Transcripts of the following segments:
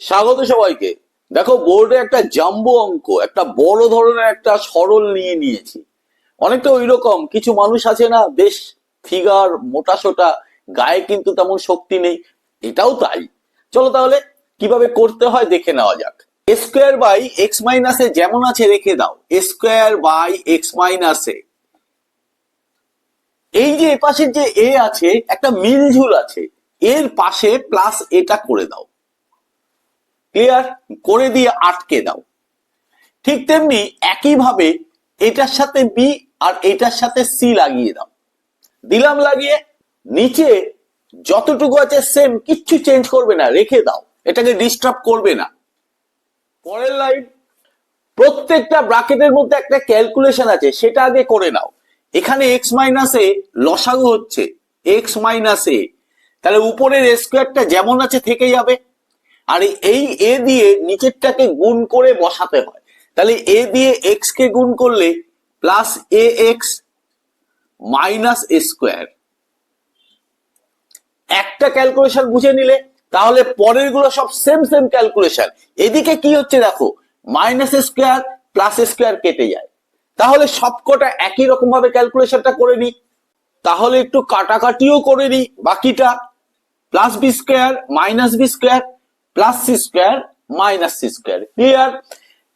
স্বাগত সবাইকে। দেখো, বোর্ডে একটা জাম্বো অঙ্ক, একটা বড় ধরনের একটা সরল নিয়ে নিয়েছি। অনেকটা ওই রকম কিছু মানুষ আছে না, বেশ ফিগার মোটা সোটা গায়ে কিন্তু তেমন শক্তি নেই, এটাও তাই। চলো তাহলে, কীভাবে করতে হয় দেখে নেওয়া যাক। স্কোয়ার বাই এক্স মাইনাসে যেমন আছে, রেখে দাও। স্কোয়ার বাই এক্স মাইনাসে এই যে এপাশের যে এ আছে, একটা মিলঝুল আছে, এর পাশে প্লাস এটা করে দাও। ক্লিয়ার করে দিয়ে আটকে দাও। ঠিক তেমনি একইভাবে এটার সাথে বি আর এটার সাথে সি লাগিয়ে দাও। দিলাম লাগিয়ে, নিচে যতটুকু আছে সেম কিচ্ছু চেঞ্জ করবে না, রেখে দাও। এটাকে ডিস্টার্ব করবে না। পরের লাইন প্রত্যেকটা ব্রাকেটের মধ্যে একটা ক্যালকুলেশন আছে, সেটা আগে করে নাও। এখানে এক্স মাইনাসে লসাগু হচ্ছে। এক্স মাইনাসে তাহলে উপরের স্কোয়ারটা যেমন আছে থেকে যাবে। আর এই এ দিয়ে নিচেরটাকে গুণ করে বসাতে হয়। তাহলে এ দিয়ে এক্স কে গুণ করলে plus A X minus A square একটা ক্যালকুলেশন বুঝে নিলে, তাহলে পরেরগুলো সব সেম সেম ক্যালকুলেশন এদিকে কি হচ্ছে দেখো মাইনাস স্কোয়ার প্লাস স্কোয়ার কেটে যায়। তাহলে সবকটা একই রকম ভাবে ক্যালকুলেশনটা করে নি। তাহলে একটু কাটাকাটিও করে নি বাকিটা। Plus B square minus B square plus C square minus C square clear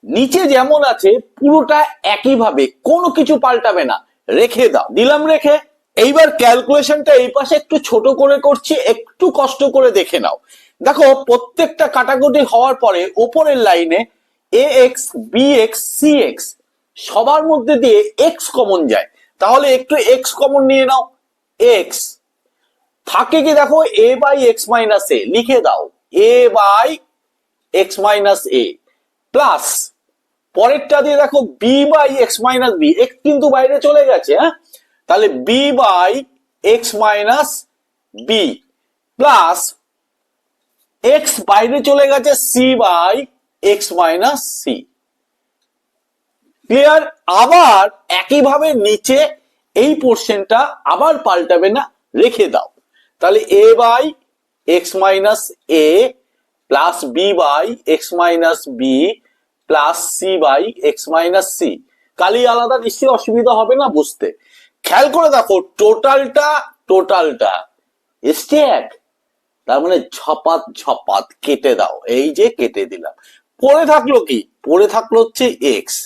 নিচে যেমন আছে, পুরোটা একইভাবে, কোনো কিছু পাল্টাবে না। রেখে দাও। দিলাম রেখে। এইবার ক্যালকুলেশনটা এই পাশে একটু ছোট করে করছি, একটু কষ্ট করে দেখে নাও। দেখো, প্রত্যেকটা কাটাকুটি হওয়ার পরে ওপরের লাইনে A X B X C X সবার মধ্যে দিয়ে এক্স কমন যায়। তাহলে একটু এক্স কমন নিয়ে নাও। এক্স থাকে কি দেখো A by X minus A লিখে দাও। A by X minus A plus পরেরটা দিয়ে দেখো B by X minus B X কিন্তু বাইরে চলে গেছে হ্যাঁ? তাহলে B by X minus B plus X বাইরে চলে গেছে C by X minus C clear আবার একইভাবে নিচে এই পোর্শনটা আবার পাল্টাবে না, রেখে দাও। তাহলে A by X minus A plus B by X minus B plus C by X minus C কালি আলাদা নিশ্চয়ই অসুবিধা হবে না বুঝতে। খেয়াল করে দেখো, টোটালটা টোটালটা, এসছে এক। তার মানে ঝপাত ঝপাত, কেটে দাও। এই যে কেটে দিলাম। পড়ে থাকল কি? পড়ে থাকল হচ্ছে এক্স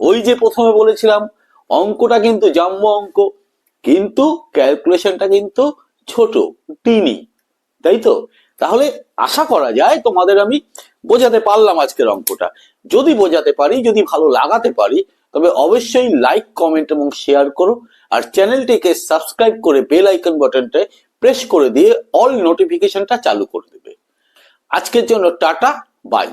ওই যে প্রথমে বলেছিলাম, অঙ্কটা কিন্তু জাম্ব অঙ্ক। কিন্তু ক্যালকুলেশনটা কিন্তু ছোট টিনি তাই তো? তাহলে আশা করা যায় তোমাদের আমি বোঝাতে পারলাম আজকের অঙ্কটা। যদি বোঝাতে পারি, যদি ভালো লাগাতে পারি, তবে অবশ্যই লাইক কমেন্ট এবং শেয়ার করো। আর চ্যানেলটিকে সাবস্ক্রাইব করে বেল আইকন বাটনটা প্রেস করে দিয়ে অল নোটিফিকেশনটা চালু করে দেবে। আজকের জন্য টাটা বাই